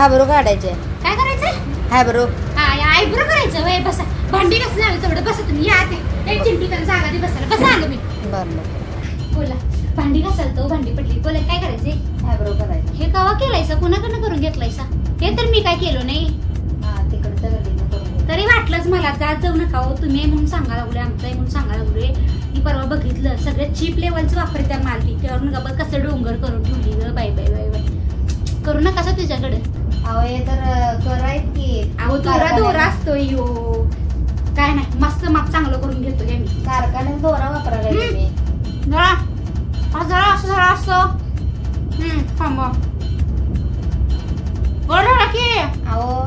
हाबरो काढायचे. काय करायचं? हायब्रो. हा आयब्रो करायचं. वय बसा. भांडी कसं झालं तेवढं बसा तुम्ही. या ते. एक चिंटू त्याला जागा दे बसायला. बसा आलो मी. बरं बरं. बोला. भांडी घासाल तो भांडी पडली. बोला काय करायचंय? हायब्रो करायचे. हे कवा केलायसा? कुणाकडनं करून घेतलायसा? हे तर मी काय केलो नाही. हा करून घे. तरी वाटलंच मला जात जाऊ नका हो तुम्ही आहे म्हणून सांगा लागले आमचं आहे म्हणून सांगा लागले मी परवा बघितलं सगळ्यात चीप लेवलचं वापरत्या माल ती त्यावरून गबत कसं डोंगर करून ठेवली ग बाय बाय बाय बाय करू नका असं तुझ्याकडे. अहो हे तर अं, करायत की. अहो दोरा दोरा असतो यो. काय नाही मस्त माप चांगलं करून घेतो हे मी कारखान्यात दोरा वापरायला हम्म. तुम्ही जरा हा जरा असं जरा असं. हम्म थांबा. बरं की. अहो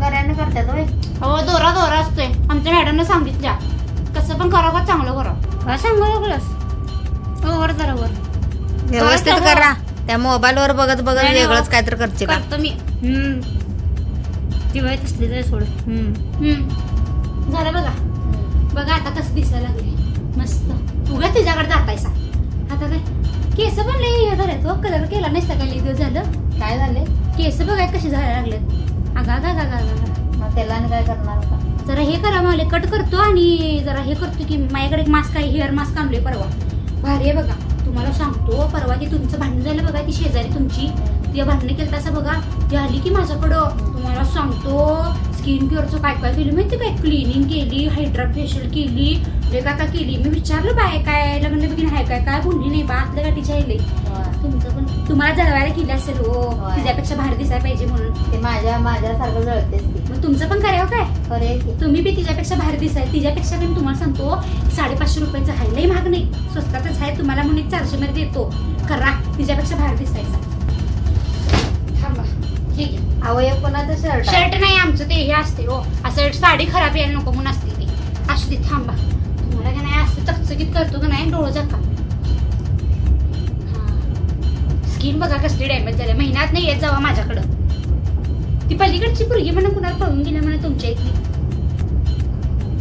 करायला करतात होय. हो दोरा दोरा असतोय. आमच्या मॅडमने सांगितल्या. कसं पण करा का चांगलं करा. काय सांगा लागलास हो वर जरा वर. व्यवस्थित करा. त्या मोबाईल वर बघत बघत नाही, नाही, वेगळंच हो. काहीतरी करते का? करतो मी. हम्म. ती वय तसली जाय सोड. हम्म. हम्म. झालं बघा. बघा आता कसं दिसायला लागले मस्त. उगा तिच्याकडे जातायसा आता काय? केस पण लई हे झाले तो कलर केला काय? लई दिवस झालं. काय झाले केस बघाय कशी झाले लागलेत. अगा गा गा गा गा मग त्याला आणि काय करणार का जरा हे करा मला कट करतो आणि जरा हे करतो की माझ्याकडे एक मास्क आहे. हेअर मास्क आणलोय परवा. भारी आहे बघा. तुम्हाला सांगतो परवा ती तुमचं भांडण झालं बघा ती शेजारी तुमची ती भांडणं केलं तसं बघा ती आली की माझ्याकडं. तुम्हाला सांगतो स्किन केअरचं काय काय केलं माहिती काय? क्लिनिंग केली हायड्रा फेशियल केली काय का केली. मी विचारलं बाय काय म्हणलं बघिन हाय काय? काय बोलली नाही बा? आतल्या गाठीच्या आले तुमचं पण. तुम्हाला जळवायला केलं असेल हो. होय. तिच्यापेक्षा भारी दिसायला पाहिजे म्हणून. ते माझ्या माझ्यासारखं जळतेच की. मग तुमचं पण करावं काय? खरे की. तुम्ही बी तिच्यापेक्षा भारी दिसाय. तिच्यापेक्षा मी तुम्हाला सांगतो साडेपाचशे रुपयाचं आहे. लई महाग नाही. स्वस्तातच आहे. तुम्हाला म्हणून एक चारशे मध्ये देतो. करा. तिच्यापेक्षा भारी दिसायचा. थांबा. ठीक आहे. अहो हे कोणाचं शर्ट शर्ट नाही आमचं ते. हे असते हो. असं साडी खराब यायला नको म्हणून असते ते. असू दे थांबा. तुम्हाला का नाही असं चकचकीत करतो का नाही? डोळं झाका स्किन बघा कसली डॅमेज झाली. महिन्यात नाही येत जावा माझ्याकडं. ती पलीकडची पुरगी म्हणून कुणाला पळून गेल्या म्हणा तुमच्या इथली.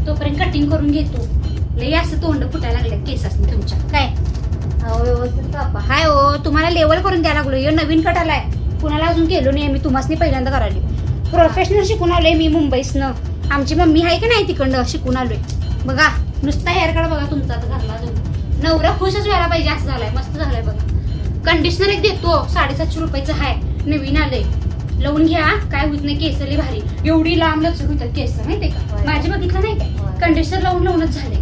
तोपर्यंत कटिंग करून घेतो लई असं तोंड फुटायला लागले केस असते तुमच्या. काय? अहो व्यवस्थित कापा हाय हो तुम्हाला लेवल करून द्यायला लागलो हे नवीन कट आलाय. कुणाला अजून केलो नाही मी तुम्हाला पहिल्यांदा करायली. प्रोफेशनल शिकून आलोय मी मुंबईसनं. आमची मम्मी आहे की नाही तिकडं? शिकून आलोय. बघा नुसता हेअर कट बघा तुमचा घरला जाऊन नवरा खुशच व्हायला पाहिजे असं झालाय. मस्त झालाय बघा. कंडिशनर एक देतो. साडेसातशे रुपयाचं हाय. नवीन आलंय. लावून घ्या. काय होत नाही केस लई भारी. एवढी लांब लचक होतात केस माहितीये का. माझी बघितलं नाही काय होय. कंडिशनर लावून लावूनच झाले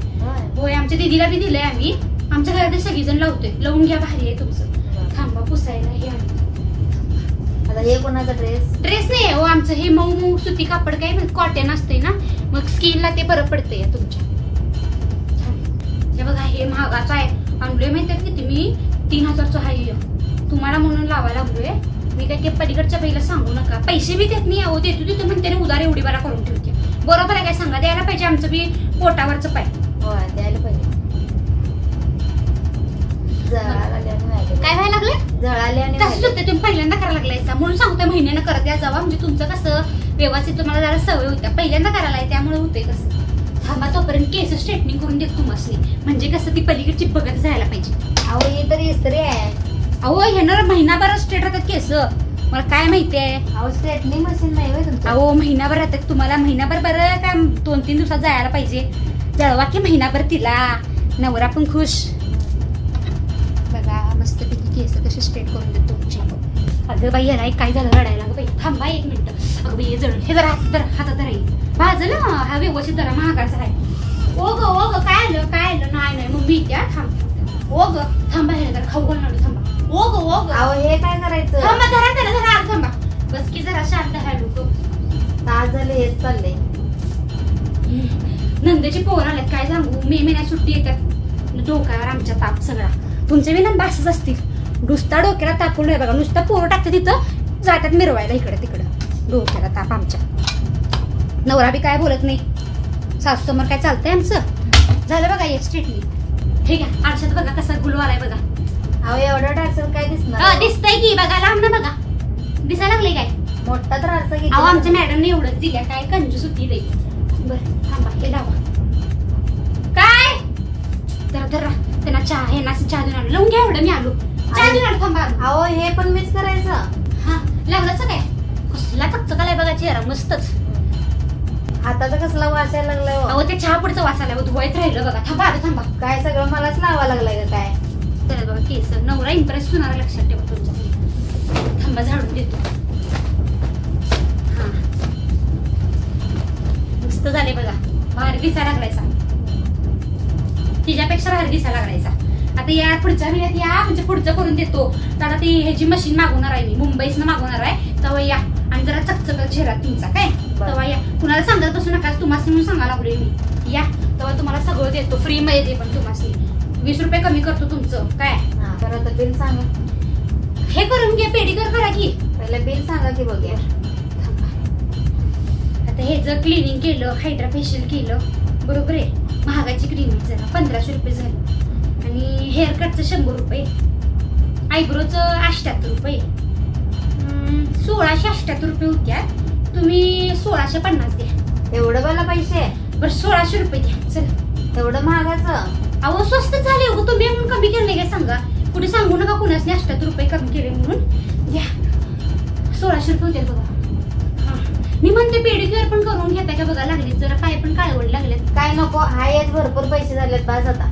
होय. आमच्या दीदीला बी दिलंय आम्ही. आमच्या घरात सगळीजण लावतोय. लावून घ्या भारी आहे तुमचं. थांबा पुसायला हे. आता हे कोणाचा ड्रेस ड्रेस नाही आहे हो आमचं हे मऊ मऊ सुती कापड काय कॉटन असते ना? मग स्किनला ते बरं पडतंय या तुमच्या. हे बघा हे महागाचं आहे. आणलोय माहितीये का? किती मी तीन हजारचं आहे. तुम्हाला म्हणून लावायला लागलोय. मी काय ते पलीकडच्या बाईला सांगू नका. पैसे बी देत नाही अहो देतो देतो म्हणते उदार एवढी बारा करून ठेवते. बरोबर आहे काय सांगा? द्यायला पाहिजे आमचं बी पोटावरचं पाय. होय द्यायला पाहिजे. काय व्हायला लागलं जळाले आणि तसंच. होते? तुम्ही पहिल्यांदा करायला लागलायचा म्हणून सांगते महिन्यानं करत या जावा. म्हणजे तुमचं कसं व्यवस्थित तुम्हाला जरा सवय होत्या. पहिल्यांदा करायला आहे त्यामुळे होते कसं? थांबा तोपर्यंत केस स्ट्रेटनिंग करून देत तुम्हाला म्हणजे कसं ती पलीकडची बघत जायला पाहिजे. अहो ही तर इस्त्री आहे. अहो ह्यानं महिनाभर स्ट्रेट राहतात केस. मला काय माहिती आहे? अहो स्ट्रेटनिंग मशीन नाही होय तुमचं. अहो महिनाभर राहतात. तुम्हाला महिनाभर बरं काय दोन तीन दिवसात जायला पाहिजे? जळवा की महिनाभर तिला. नवरा पण खुश. बघा मस्त पैकी केस कसे स्ट्रेट करून देतो तुमची. अगं बाई याला एक काय झालं? रडायला अगं बाई. थांबा एक मिनिट. अगं बाई हे जळ हे जरा हात जरा हातात राहील भाजलं हा व्यवस्थित जरा महागाचा आहे. ओ ग ओ ग काय आलं काय आलं? नाही नाही मग मी त्या थांब. ओ ग थांबा हे जरा खाऊ घालणार थांबा. ओ ग ओ ग अहो हे काय करायचं? थांबा जरा जरा आत थांबा. बस की जरा शांत आहे लोक. तास झाले हेच चाललंय नंदेची पोर आल्यात काय सांगू? मे महिन्यात सुट्टी येतात डोक्यावर आमच्या ताप सगळा. तुमचे बी नंदा असंच असतील. नुसता डोक्याला ताप नाही बघा. नुसता पोरं टाकते तिथं जातात मिरवायला इकडे तिकडं. डोक्याला ताप आमच्या. नवरा बी काय बोलत नाही? सासू समोर काय चालतंय आमचं? झालं बघा एक स्ट्रेटनी हे घ्या आरशात बघा कसा गुलू आलाय बघा. अहो एवढं टाकसल काय हा, दिसणार दिसतंय की बघा लांब ना बघा. दिसायला लागले काय? मोठा तर आरसा किती? अहो आमच्या मॅडमने एवढंच दिल्या काय कंजूस होती लई बर थांबा हे लावा काय? जरा त्यांना चहा हे ना चहा देऊन लावून घ्या एवढं मी आलो. चहा देऊन आलो थांबा. अहो हे पण मीच करायचं. हा लागलंच काय? कसला चकचकालाय बघा चेहरा मस्तच. हाताचा कसला वास यायला लागलाय हो? अहो ते चहा पुढचा वास आला धुवायत राहिलं बघा थांबा आता थांबा. काय सगळं मलाच लावा लागलाय का काय? त्याला बघा केस. नवरा इम्प्रेस होणार लक्षात ठेवा तुमच्या थांबा झाडून देतो. हा. मस्त झाले बघा. भारी दिसा लागलायचा. तिच्यापेक्षा भारी दिसा लागलायचा. आता या पुढच्या वेळेत या म्हणजे पुढचं करून देतो. तर आता ती ह्याची मशीन मागवणार आहे मी. मुंबईसनं मागवणार आहे. तेव्हा या. आणि जरा चकचक चेहरा तुमचा काय. तेव्हा या. कुणाला सांगत बसू नका तुम्हाला म्हणून सांगा लागलोय मी या. तेव्हा तुम्हाला सगळं देतो फ्री मध्ये दे पण तुम्हाला वीस रुपये कमी करतो तुमचं काय? तर आता बिल सांगा. हे करून घ्या पेडिकर करा की. पहिलं बिल सांगा की बघूया. आता हे जर क्लिनिंग केलं हायड्रा फेशियल केलं बरोबर आहे? महागाची क्लिनिक जरा पंधराशे रुपये झालं. आणि हेअर कटचं शंभर रुपये. आयब्रोचं अष्ट्याहत्तर रुपये. सोळाशे अष्ट्याहत्तर रुपये होत्या तुम्ही सोळाशे पन्नास द्या. एवढं मला पैसे? बरं सोळाशे रुपये द्या. चल. एवढं महागाचं? अहो स्वस्त झाले हो तुम्ही म्हणून कमी केलं नाही काय सांगा. कुठे सांगू नका कुणाच अष्ट्याहत्तर रुपये कमी केले म्हणून. द्या. सोळाशे रुपये होते बघा. हा. मी म्हणते पेडिक्युअर पण करून घेता का बघा लागले जरा पाय पण काळवड लागलेत. काय नको हाय यात भरपूर पैसे झालेत बस आता.